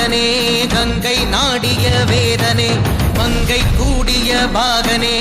நாதனே கங்கை நாடிய வேதனே மங்கை கூடிய பாகனே.